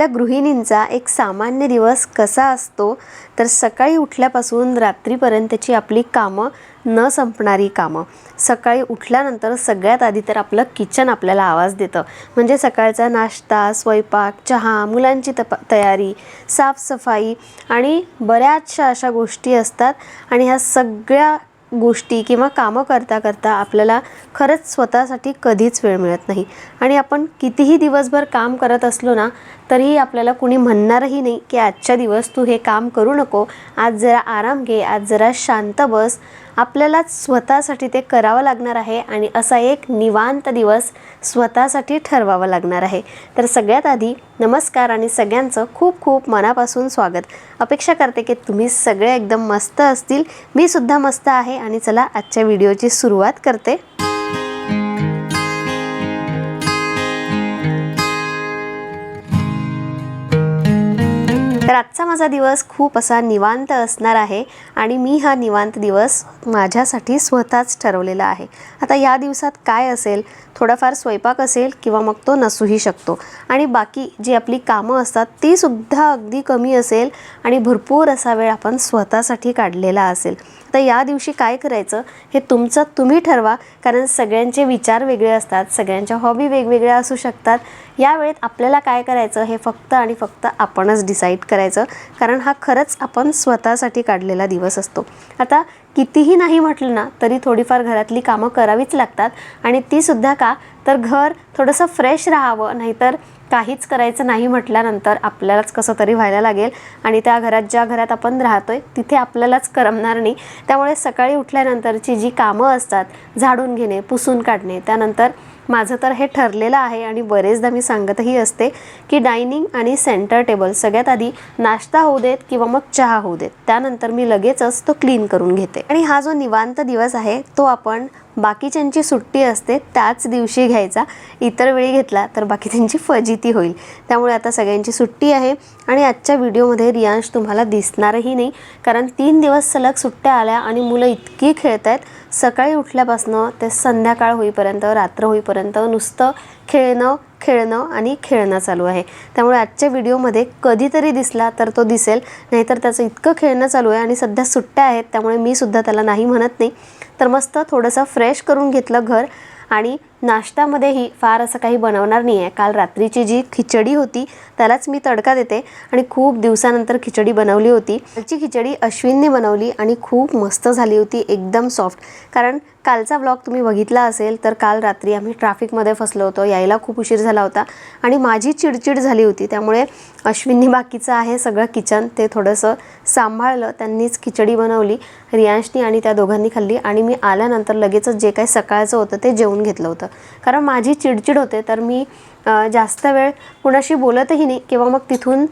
आपल्या गृहिणींचा एक सामान्य दिवस कसा असतो तर सकाळी उठल्यापासून रात्रीपर्यंतची आपली कामं न संपणारी कामं. सकाळी उठल्यानंतर सगळ्यात आधी तर आपलं किचन आपल्याला आवाज देतं. म्हणजे सकाळचा नाश्ता स्वयंपाक चहा मुलांची तप तयारी साफसफाई आणि बऱ्याचशा अशा गोष्टी असतात आणि ह्या सगळ्या गोष्टी किंवा कामं करता करता आपल्याला खरंच स्वतःसाठी कधीच वेळ मिळत नाही. आणि आपण कितीही दिवसभर काम करत असलो ना तरीही आपल्याला कुणी म्हणणारही नाही की आजच्या दिवस तू हे काम करू नको. आज जरा आराम घे आज जरा शांत बस. आपल्यालाच स्वतःसाठी ते करावं लागणार आहे आणि असा एक निवांत दिवस स्वतःसाठी ठरवावं लागणार आहे. तर सगळ्यात आधी नमस्कार आणि सगळ्यांचं खूप खूप मनापासून स्वागत. अपेक्षा करते की तुम्ही सगळे एकदम मस्त असतील. मी सुद्धा मस्त आहे आणि चला आजच्या व्हिडिओची सुरुवात करते. तर आजचा माझा दिवस खूप असा निवांत असणार आहे आणि मी हा निवांत दिवस माझ्यासाठी स्वतःच ठरवलेला आहे. आता या दिवसात काय असेल? थोडाफार स्वयंपाक असेल किंवा मग तो नसूही शकतो. आणि बाकी जी आपली कामं असतात ती सुद्धा अगदी कमी असेल आणि भरपूर असा वेळ आपण स्वतःसाठी काढलेला असेल. तर या दिवशी काय करायचं हे तुमचं तुम्ही ठरवा. कारण सगळ्यांचे विचार वेगळे असतात सगळ्यांच्या हॉबी वेगवेगळ्या असू शकतात. या वेळेत आपल्याला काय करायचं हे फक्त आणि फक्त आपणच डिसाईड करायचं. कारण हा खरंच आपण स्वतःसाठी काढलेला दिवस असतो. आता कितीही नाही म्हटलं ना तरी थोडीफार घरातली कामं करावीच लागतात. आणि तीसुद्धा का? तर घर थोडंसं फ्रेश राहावं. नाहीतर काहीच करायचं नाही म्हटल्यानंतर आपल्यालाच कसं तरी व्हायला लागेल. आणि त्या घरात ज्या घरात आपण राहतोय तिथे आपल्यालाच करमणार नाही. त्यामुळे सकाळी उठल्यानंतरची जी कामं असतात झाडून घेणे पुसून काढणे त्यानंतर माझं तर हे ठरलेलं आहे आणि बरेचदा मी सांगतही असते की डायनिंग आणि सेंटर टेबल सगळ्यात आधी नाश्ता होऊ देत किंवा मग चहा होऊ देत. त्यानंतर मी लगेचच तो क्लीन करून घेते. आणि हा जो निवांत दिवस आहे तो आपण बाकीच्यांची सुट्टी असते त्याच दिवशी घ्यायचा. इतर वेळी घेतला तर बाकीच्यांची फजिती होईल. त्यामुळे आता सगळ्यांची सुट्टी आहे आणि आजच्या व्हिडिओमध्ये रियांश तुम्हाला दिसणारही नाही कारण तीन दिवस सलग सुट्ट्या आल्या आणि मुलं इतकी खेळत आहेत सकाळी उठल्यापासनं ते संध्याकाळ होईपर्यंत रात्र होईपर्यंत नुसतं खेळणं खेळणं आणि खेळणं चालू आहे. त्यामुळे आजच्या व्हिडिओमध्ये कधीतरी दिसला तर तो दिसेल. नाहीतर त्याचं इतकं खेळणं चालू आहे आणि सध्या सुट्ट्या आहेत त्यामुळे मी सुद्धा त्याला नाही म्हणत नाही. तर मस्त थोडंसं फ्रेश करून घेतलं घर आणि नाश्त्यामध्येही फार असं काही बनवणार नाही आहे काल रात्रीची जी खिचडी होती त्यालाच मी तडका देते. आणि खूप दिवसानंतर खिचडी बनवली होती. त्याची खिचडी अश्विनने बनवली आणि खूप मस्त झाली होती एकदम सॉफ्ट कारण कालचा ब्लॉग तुम्ही बघितला असेल तर काल रात्री आम्ही ट्रॅफिकमध्ये फसलो होतो यायला खूप उशीर झाला होता. आणि माझी चिडचिड झाली होती त्यामुळे अश्विननी बाकीचं आहे सगळं किचन ते थोडंसं सांभाळलं त्यांनीच खिचडी बनवली रियांशनी आणि त्या दोघांनी खाल्ली. आणि मी आल्यानंतर लगेचच जे काही सकाळचं होतं ते जेवून घेतलं होतं. कारण माझी चिडचिड होते तर मी जास्त वेळ कुणाशी बोलतही नाही. किंवा मग तिथून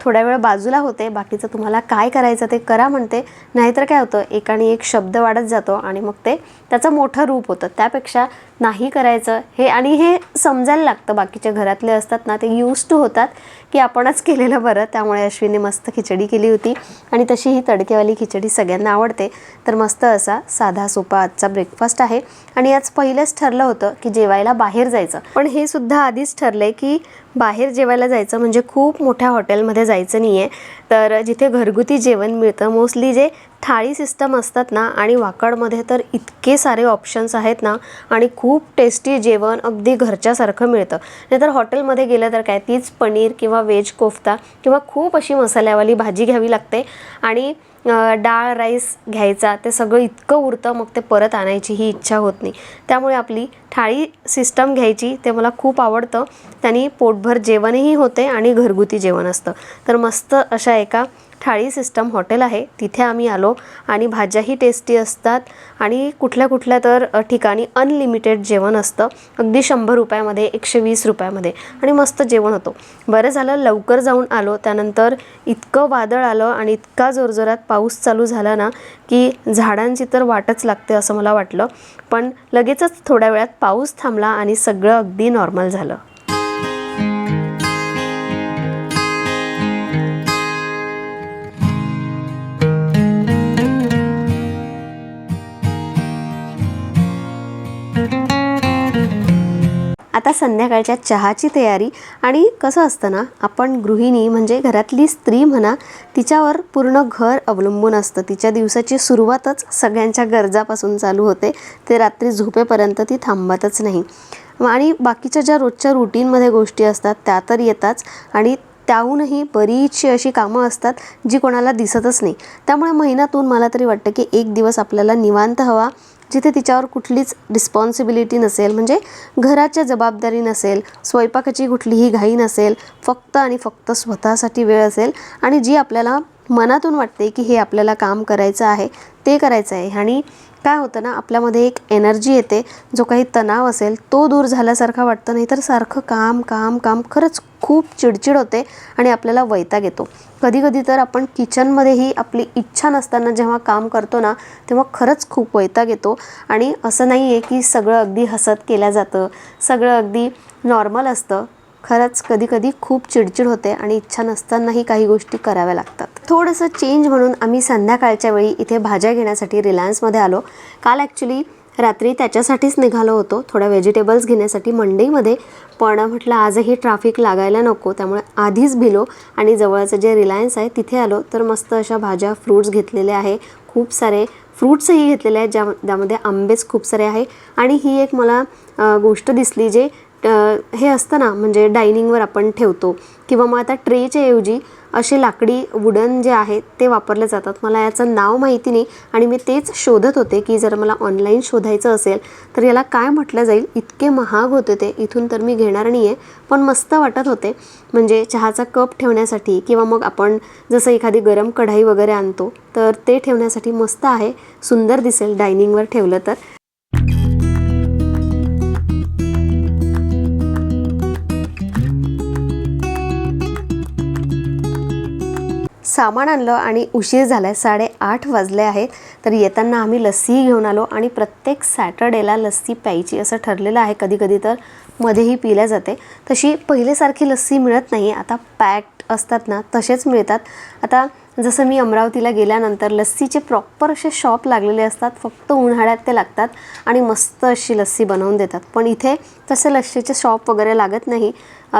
थोड्या वेळ बाजूला होते. बाकीचं तुम्हाला काय करायचं ते करा म्हणते. नाहीतर काय होतं एकाने एक शब्द वाढत जातो आणि मग ते त्याचं मोठं रूप होतं. त्यापेक्षा नाही करायचं हे आणि हे समजायला लागतं. बाकीच्या घरातले असतात ना ते यूज टू होतात की आपणच केलेलं बरं. त्यामुळे अश्विनी मस्त खिचडी केली होती. आणि तशी ही तडकेवाली खिचडी सगळ्यांना आवडते. तर मस्त असा साधा सोपा आजचा ब्रेकफास्ट आहे. आणि आज पहिलंच ठरलं होतं की जेवायला बाहेर जायचं. पण हे सुद्धा आधीच ठरलंय की बाहेर जेवायला जायचं म्हणजे खूप मोठ्या हॉटेलमध्ये जायचं नाही आहे तर जिथे घरगुती जेवण मिळतं मोस्टली जे थाळी सिस्टम असतात ना आणि वाकडमध्ये तर इतके सारे ऑप्शन्स आहेत ना आणि खूप टेस्टी जेवण अगदी घरच्यासारखं मिळतं. नाहीतर हॉटेलमध्ये गेलं तर काय तीच पनीर किंवा व्हेज कोफ्ता किंवा खूप अशी मसाल्यावाली भाजी घ्यावी लागते आणि डाळ राईस घ्यायचा ते सगळं इतकं उरतं मग ते परत आणायची ही इच्छा होत नाही. त्यामुळे आपली थाळी सिस्टम घ्यायची ते मला खूप आवडतं. त्यांनी पोटभर जेवणही होते आणि घरगुती जेवण असतं. तर मस्त अशा एका थाळी सिस्टम हॉटेल आहे. तिथे आम्ही आलो आणि भाज्याही टेस्टी असतात आणि कुठल्या कुठल्या तर ठिकाणी अनलिमिटेड जेवण असतं. अगदी शंभर रुपयामध्ये एकशे वीस रुपयामध्ये आणि मस्त जेवण होतं. बरं झालं लवकर जाऊन आलो. त्यानंतर इतकं वादळ आलं आणि इतका जोरजोरात पाऊस चालू झाला ना की झाडांची तर वाटच लागते असं मला वाटलं. पण लगेचच थोड्या वेळात पाऊस थांबला आणि सगळं अगदी नॉर्मल झालं. संध्याकाळच्या चहाची तयारी आणि कसं असतं ना आपण गृहिणी म्हणजे घरातली स्त्री म्हणा तिच्यावर पूर्ण घर अवलंबून असतं. तिच्या दिवसाची सुरुवातच सगळ्यांच्या गरजापासून चालू होते. ते रात्री झोपेपर्यंत ती थांबतच नाही. आणि बाकीच्या ज्या रोजच्या रुटीनमध्ये गोष्टी असतात त्या तर येतात आणि त्याहूनही बरीचशी अशी कामं असतात जी कोणाला दिसतच नाही. त्यामुळे महिन्यातून मला तरी वाटतं की एक दिवस आपल्याला निवांत हवा जिथे तिच्यावर कुठलीच रिस्पॉन्सिबिलिटी नसेल म्हणजे घराच्या जबाबदारी नसेल स्वयंपाकाची कुठलीही घाई नसेल फक्त आणि फक्त स्वतःसाठी वेळ असेल आणि जी आपल्याला मनातून वाटते की हे आपल्याला काम करायचं आहे ते करायचं आहे. आणि काय होतं ना आपल्यामध्ये एक एनर्जी येते जो काही तणाव असेल तो दूर झाल्यासारखा वाटतं नाही तर सारखं काम काम काम खरंच खूप चिडचिड होते आणि आपल्याला वैताग येतो. कधी कधी तर आपण किचनमध्येही आपली इच्छा नसताना जेव्हा काम करतो ना तेव्हा खरंच खूप वैताग येतो. आणि असं नाही आहे की सगळं अगदी हसत केलं जातं सगळं अगदी नॉर्मल असतं. खरंच कधीकधी खूप चिडचिड होते आणि इच्छा नसतानाही काही गोष्टी कराव्या लागतात. थोडंसं चेंज म्हणून आम्ही संध्याकाळच्या वेळी इथे भाज्या घेण्यासाठी रिलायन्समध्ये आलो. काल ॲक्च्युली रात्री त्याच्यासाठीच निघालो होतो. थोड्या व्हेजिटेबल्स घेण्यासाठी मंडईमध्ये. पण म्हटलं आजही ट्राफिक लागायला नको. त्यामुळे आधीच भिलो आणि जवळचं जे रिलायन्स आहे तिथे आलो. तर मस्त अशा भाज्या फ्रूट्स घेतलेले आहे. खूप सारे फ्रूट्सही घेतलेले आहेत ज्या त्यामध्ये आंबेच खूप सारे आहे. आणि ही एक मला गोष्ट दिसली जे हे असतं ना म्हणजे डायनिंगवर आपण ठेवतो. किंवा मग आता ट्रेच्या ऐवजी असे लाकडी वुडन जे आहेत ते वापरले जातात. मला याचं नाव माहिती नाही आणि मी तेच शोधत होते की जर मला ऑनलाईन शोधायचं असेल तर याला काय म्हटलं जाईल? इतके महाग होते ते. इथून तर मी घेणार नाही आहे पण मस्त वाटत होते. म्हणजे चहाचा कप ठेवण्यासाठी किंवा मग आपण जसं एखादी गरम कढाई वगैरे आणतो तर ते ठेवण्यासाठी मस्त आहे. सुंदर दिसेल डायनिंगवर ठेवलं तर. सामान आणलं आणि उशीर झाला आहे साडेआठ वाजले आहेत. तर येताना आम्ही लस्सी घेऊन आलो आणि प्रत्येक सॅटर्डेला लस्सी प्यायची असं ठरलेलं आहे. कधी कधी तर मध्येही पिल्या जाते. तशी पहिलेसारखी लस्सी मिळत नाही आता पॅक्ड असतात ना तसेच मिळतात. आता जसं मी अमरावतीला गेल्यानंतर लस्सीचे प्रॉपर असे शॉप लागलेले असतात. फक्त उन्हाळ्यात ते लागतात आणि मस्त अशी लस्सी बनवून देतात. पण इथे तसे लस्सीचे शॉप वगैरे लागत नाही.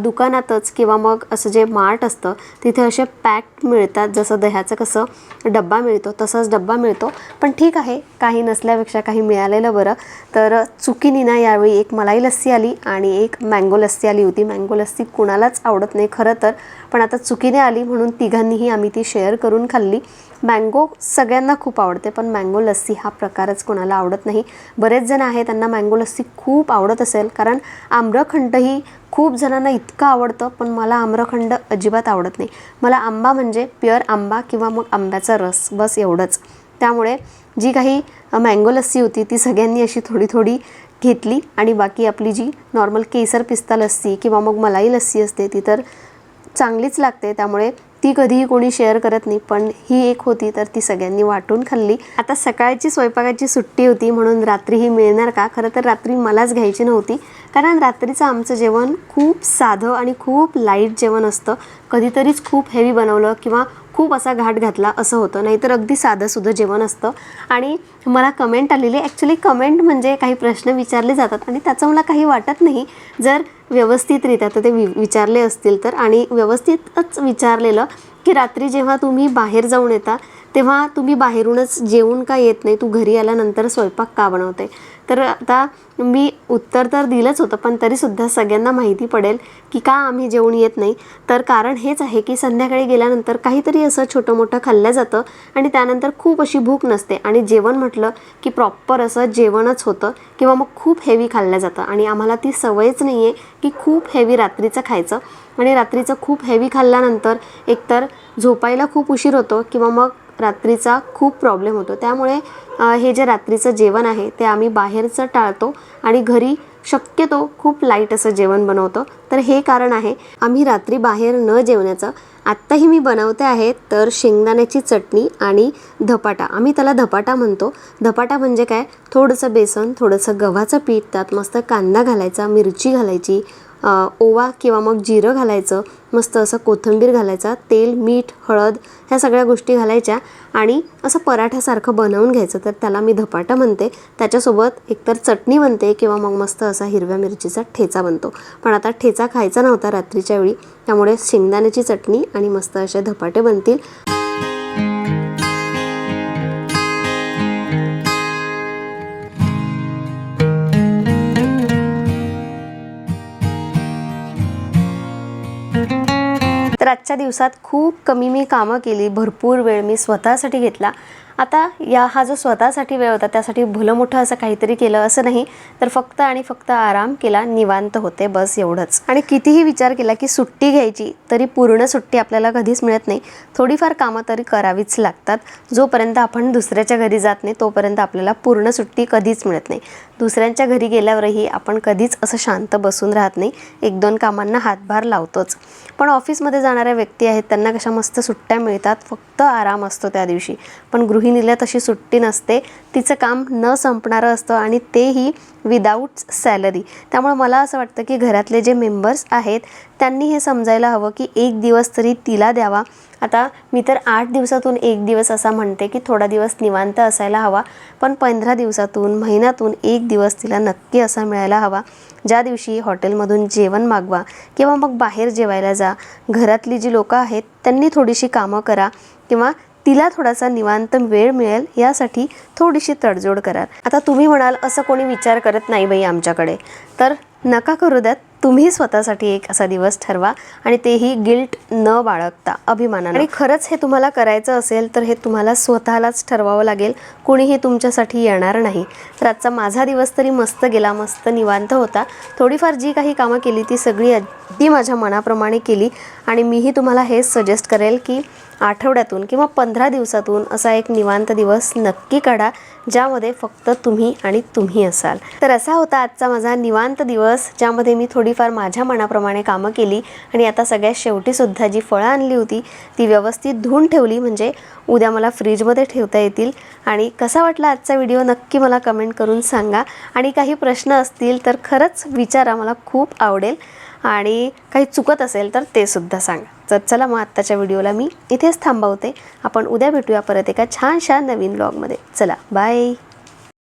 दुकानातच किंवा मग असं जे मार्ट असतं तिथे असे पॅक मिळतात. जसं दह्याचं कसं डब्बा मिळतो तसाच डब्बा मिळतो. पण ठीक आहे काही नसल्यापेक्षा काही मिळालेलं बरं. तर चुकीनी ना यावेळी एक मलाई लस्सी आली आणि एक मँगो लस्सी आली होती. मँगो लस्सी कुणालाच आवडत नाही खरं तर. पण आता चुकीने आली म्हणून तिघांनीही आम्ही ती शेअर करून खाल्ली. मँगो सगळ्यांना खूप आवडते पण मँगो लस्सी हा प्रकारच कोणाला आवडत नाही. बरेच जण आहे त्यांना मँगो लस्सी खूप आवडत असेल. कारण आम्रखंडही खूप जणांना इतकं आवडतं पण मला आम्रखंड अजिबात आवडत नाही. मला आंबा म्हणजे प्युअर आंबा किंवा मग आंब्याचा रस बस एवढंच. त्यामुळे जी काही मँगो लस्सी होती ती सगळ्यांनी अशी थोडी थोडी घेतली आणि बाकी आपली जी नॉर्मल केसर पिस्ता लस्सी किंवा मग मलाई लस्सी असते ती तर चांगलीच लागते. त्यामुळे ती कधीही कोणी शेअर करत नाही पण ही एक होती तर ती सगळ्यांनी वाटून खाल्ली. आता सकाळची स्वयंपाकाची सुट्टी होती म्हणून रात्री ही मिळणार का? खरं तर रात्री मलाच घ्यायची नव्हती कारण रात्रीचं आमचं जेवण खूप साधं आणि खूप लाइट जेवण असतं. कधीतरीच खूप हेवी बनवलं किंवा खूप असा घाट घातला असं होतं. नाहीतर अगदी साधंसुद्धा जेवण असतं. आणि मला कमेंट आलेली ॲक्च्युली कमेंट म्हणजे काही प्रश्न विचारले जातात आणि त्याचं मला काही वाटत नाही. जर व्यवस्थितरित्या तर ते वि विचारले असतील तर. आणि व्यवस्थितच विचारलेलं की रात्री जेव्हा तुम्ही बाहेर जाऊन येता तेव्हा तुम्ही बाहेरूनच जेवून का येत नाही? तू घरी आल्यानंतर स्वयंपाक का बनवते? तर आता मी उत्तर तर दिलंच होतं पण तरीसुद्धा सगळ्यांना माहिती पडेल की का आम्ही जेवून येत नाही. तर कारण हेच आहे की संध्याकाळी गेल्यानंतर काहीतरी असं छोटं मोठं खाल्लं जातं आणि त्यानंतर खूप अशी भूक नसते. आणि जेवण म्हटलं की प्रॉपर असं जेवणच होतं किंवा मग खूप हेवी खाल्लं जातं. आणि आम्हाला ती सवयच नाही आहे की खूप हेवी रात्रीचं खायचं. आणि रात्रीचं खूप हेवी खाल्ल्यानंतर एकतर झोपायला खूप उशीर होतो किंवा मग रात्रीचा खूप प्रॉब्लेम होतो. त्यामुळे हे जे रात्रीचं जेवण आहे ते आम्ही बाहेरचं टाळतो आणि घरी शक्यतो खूप लाइट असं जेवण बनवतो. तर हे कारण आहे आम्ही रात्री बाहेर न जेवण्याचं आत्ताही मी बनवते आहे तर शेंगदाण्याची चटणी आणि धपाटा. आम्ही त्याला धपाटा म्हणतो. धपाटा म्हणजे काय? थोडंसं बेसन थोडंसं गव्हाचं पीठ त्यात मस्त कांदा घालायचा मिरची घालायची ओवा किंवा मग जिरं घालायचं मस्त असं कोथिंबीर घालायचा तेल मीठ हळद ह्या सगळ्या गोष्टी घालायच्या आणि असं पराठ्यासारखं बनवून घ्यायचं. तर त्याला मी धपाटा म्हणते. त्याच्यासोबत एकतर चटणी बनते किंवा मग मस्त असा हिरव्या मिरचीचा ठेचा बनतो. पण आता ठेचा खायचा नव्हता रात्रीच्या वेळी. त्यामुळे शेंगदाण्याची चटणी आणि मस्त असे धपाटे बनतील. आजच्या दिवसात खूप कमी मी कामं केली. भरपूर वेळ मी स्वतःसाठी घेतला. आता या हा जो स्वतःसाठी वेळ होता त्यासाठी भलं मोठं असं काहीतरी केलं असं नाही. तर फक्त आणि फक्त आराम केला निवांत होते बस एवढंच. आणि कितीही विचार केला की सुट्टी घ्यायची तरी पूर्ण सुट्टी आपल्याला कधीच मिळत नाही. थोडीफार कामं तरी करावीच लागतात. जोपर्यंत आपण दुसऱ्याच्या घरी जात नाही तोपर्यंत आपल्याला पूर्ण सुट्टी कधीच मिळत नाही. दुसऱ्यांच्या घरी गेल्यावरही आपण कधीच असं शांत बसून राहत नाही. एक दोन कामांना हातभार लावतोच. पण ऑफिसमध्ये जाणाऱ्या व्यक्ती आहेत त्यांना कशा मस्त सुट्ट्या मिळतात. फक्त आराम असतो त्या दिवशी. पण गृहिणीला तशी सुट्टी नसते. तिचं काम न संपणारं असतं आणि तेही विदाऊट सॅलरी त्यामुळे मला असं वाटतं की घरातले जे मेंबर्स आहेत त्यांनी हे समजायला हवं की एक दिवस तरी तिला द्यावा. आता मी तर आठ दिवसातून एक दिवस असा म्हणते की थोडा दिवस निवांत असायला हवा पण पंधरा दिवसातून महिन्यातून एक दिवस तिला नक्की असा मिळायला हवा. ज्या दिवशी हॉटेलमधून जेवण मागवा किंवा मग बाहेर जेवायला जा. घरातली जी लोकं आहेत त्यांनी थोडीशी कामं करा किंवा तिला थोडासा निवांत वेळ मिळेल यासाठी थोडीशी तडजोड करा आता तुम्ही म्हणाल असं कोणी विचार करत नाही बाई आमच्याकडे. तर नका करू द्यात. तुम्ही स्वतःसाठी एक असा दिवस ठरवा आणि तेही गिल्ट न बाळगता अभिमानाने. आणि खरंच हे तुम्हाला करायचं असेल तर हे तुम्हाला स्वतःलाच ठरवावं लागेल. कोणीही तुमच्यासाठी येणार नाही. तर आजचा माझा दिवस तरी मस्त गेला मस्त निवांत होता. थोडीफार जी काही कामं केली ती सगळी अगदी माझ्या मनाप्रमाणे केली. आणि मीही तुम्हाला हेच सजेस्ट करेल की आठवड्यातून किंवा पंधरा दिवसातून असा एक निवांत दिवस नक्की काढा ज्यामध्ये फक्त तुम्ही आणि तुम्ही असाल. तर असा होता आजचा माझा निवांत दिवस ज्यामध्ये मी थोडीफार माझ्या मनाप्रमाणे कामं केली आणि आता सगळ्यात शेवटीसुद्धा जी फळं आणली होती ती व्यवस्थित धुवून ठेवली. म्हणजे उद्या मला फ्रीजमध्ये ठेवता येतील. आणि कसा वाटला आजचा व्हिडिओ नक्की मला कमेंट करून सांगा. आणि काही प्रश्न असतील तर खरंच विचारा मला खूप आवडेल. आणि काही चुकत असेल तर ते सुद्धा सांगा. तर चला मग आत्ताच्या व्हिडिओला मी इथेच थांबवते. आपण उद्या भेटूया परत एका छानशा नवीन ब्लॉगमध्ये चला बाय